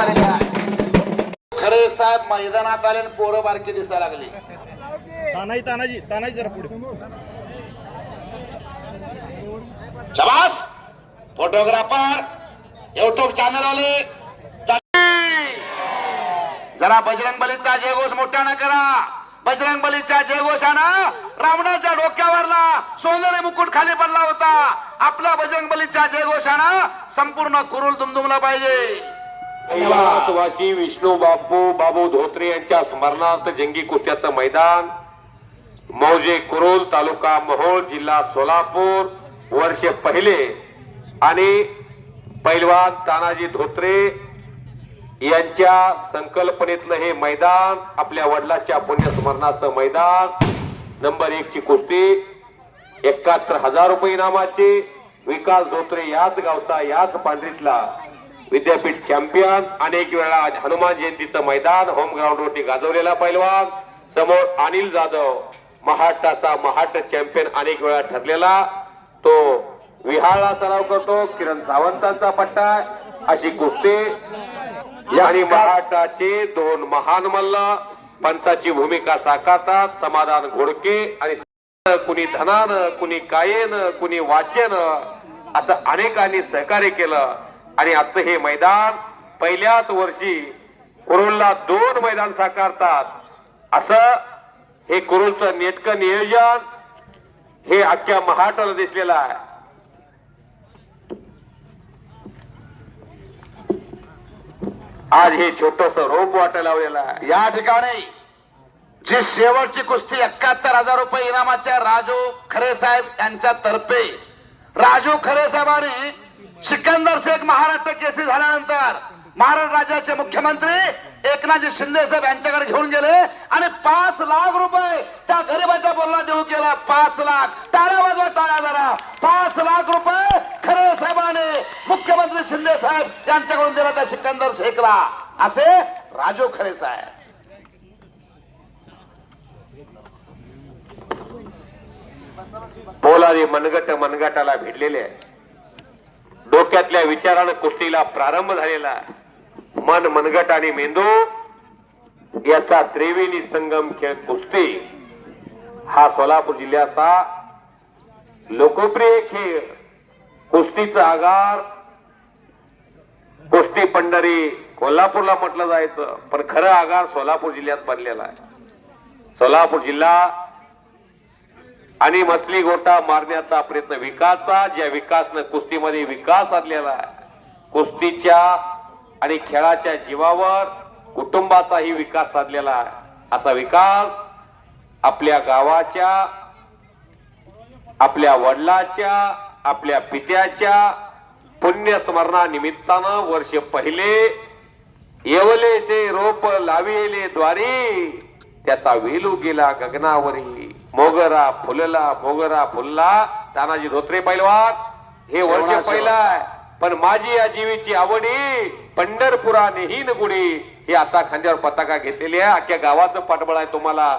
आलेले आहे. खरे साहेब मैदानात आले आणि पोरं बारकी दिसायला लागली. तानाजी तानाजी तानाजी जरा पुढे. शबास! फोटोग्राफर युट्यूब चॅनल वाले जरा बजरंग बलीचा जयघोष मोठ्यानं करा. बजरंग बलीच्या जयघोषानं रावणाच्या डोक्यावरला सोनेरी मुकुट खाली पडला होता. आपल्या बजरंग बलीच्या जयघोषानं संपूर्ण कुरुल दुमदुमला पाहिजे. कैलासवासी विष्णू बापू बाबू धोत्रे यांच्या स्मरणार्थ जंगी कुस्त्याचं मैदान मौजे कुरोल तालुका मोहोळ जिल्हा सोलापूर वर्ष पहिले. आणि पैलवान तानाजी धोत्रे यांच्या संकल्पनेतलं हे मैदान आपल्या वडिलाच्या पुण्यस्मरणाचं मैदान. नंबर एक ची कुस्ती एकाहत्तर हजार रुपये इनामाचे. विकास धोत्रे याच गावचा याच पांढरीतला. विद्यापीठ चॅम्पियन अनेक वेळा हनुमान जयंतीचं मैदान होम ग्राउंडवरती गाजवलेला पैलवान. समोर अनिल जाधव महाटाचा महाट चॅम्पियन अनेक वेळा ठरलेला. तो विहाळला सराव करतो किरण सावंतांचा पट्टा अशी कुस्ती. आणि महाराष्ट्राचे दोन महान मल्ल पंताची भूमिका साकारतात. समाधान घोडके आणि कुणी धनानं कुणी कायेनं कुणी वाचेनं असं अनेकांनी सहकार्य केलं. आणि आजचं हे मैदान पहिल्याच वर्षी कुरुलला दोन मैदान साकारतात. असं हे कुरुलचं नेटकं नियोजन हे अख्ख्या महाटाला दिसलेलं आहे. आज हे छोटस रोप वाटायला लावलेलं आहे. या ठिकाणी जी शेवटची कुस्ती एकाहत्तर हजार रुपये इनामाच्या राजू खरे साहेब यांच्या तर्फे. राजू खरे साहेबांनी सिकंदर शेख महाराष्ट्र केसी झाल्यानंतर महाराष्ट्र राज्याचे मुख्यमंत्री एकनाथजी शिंदे साहेब यांच्याकडे घेऊन गेले आणि पाच लाख रुपये त्या गरीबाच्या बोलला देऊ केला. पाच लाख. टाळ्या वाजवा टाळ्या जरा. पाच लाख रुपये खरे साहेबाने मुख्यमंत्री शिंदे साहेब यांच्याकडून दिला त्या सिकंदर शेखला. असे राजू खरे साहेब. पोलादी मनगट मनगटाला भिडलेले आहे डोक्यातल्या विचारानं कुस्तीला प्रारंभ झालेला मन मनगट आणि मेंदू याचा त्रिवेणी संगम खेळ कुस्ती. हा सोलापूर जिल्ह्याचा लोकप्रिय खेळ. कुस्तीचा आगार कुस्ती पंढरी कोल्हापूरला म्हटलं जायचं. पण खरं आगार सोलापूर जिल्ह्यात पडलेला आहे. सोलापूर जिल्हा आणि मछली गोटा मारण्याचा प्रयत्न विकासचा ज्या विकासनं कुस्तीमध्ये विकास आणलेला आहे. कुस्तीच्या आणि खेळाच्या जीवावर कुटुंबाचाही विकास साधलेला आहे. असा विकास आपल्या गावाच्या आपल्या वडिलाच्या आपल्या पित्याच्या पुण्यस्मरणानिमित्तानं वर्ष पहिले येवलेचे रोप लाविले द्वारी त्याचा वेलू गेला गगनावरी. मोगरा फुलला मोगरा फुलला. तानाजी धोत्रे पैलवान. हे वर्ष. पहिलं आहे. पण माझी या जीवीची आवडी पंढरपुरा नेहीन गुढी. ही आता खांद्यावर पताका घेतलेली आहे. अख्ख्या गावाचं पाठबळ आहे तुम्हाला.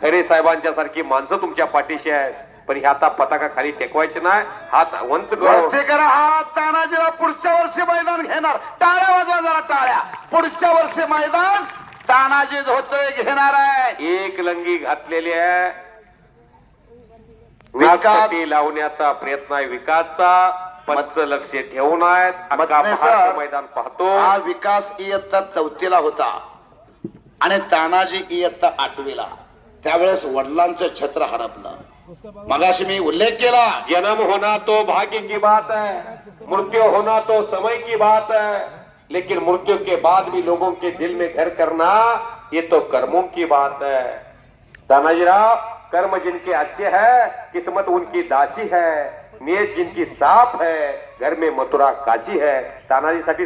खरे साहेबांच्या सारखी माणसं तुमच्या पाठीशी आहेत. पण हे आता पताका खाली टेकवायचे नाही. हात वंच करा. हा तानाजीला पुढच्या वर्षी मैदान घेणार. टाळ्या वाजवा जरा टाळ्या. पुढच्या वर्षी मैदान तानाजी धोत्रे घेणार आहे. एक लंगी घातलेली आहे. विकास- लावण्याचा प्रयत्न आहे. विकासचा पंच लक्ष ठेवून आहेत. मैदान पाहतो. हा विकास इयत्ता चौथीला होता आणि तानाजी इयत्ता आठवीला. त्यावेळेस वडिलांचं छत्र हरपलं. मगाशी मी उल्लेख केला. जन्म होना तो भाग्य की बात है मृत्यु होना तो समय की बात है. लेकिन मृत्यु के बाद भी लोगों के दिल में घर करना ये तो कर्मों की बात है। तानाजीराव कर्म जिनके अच्छे है किस्मत उनकी दासी है नियत जिनकी साफ है घर में मथुरा काशी है। तानाजी साठी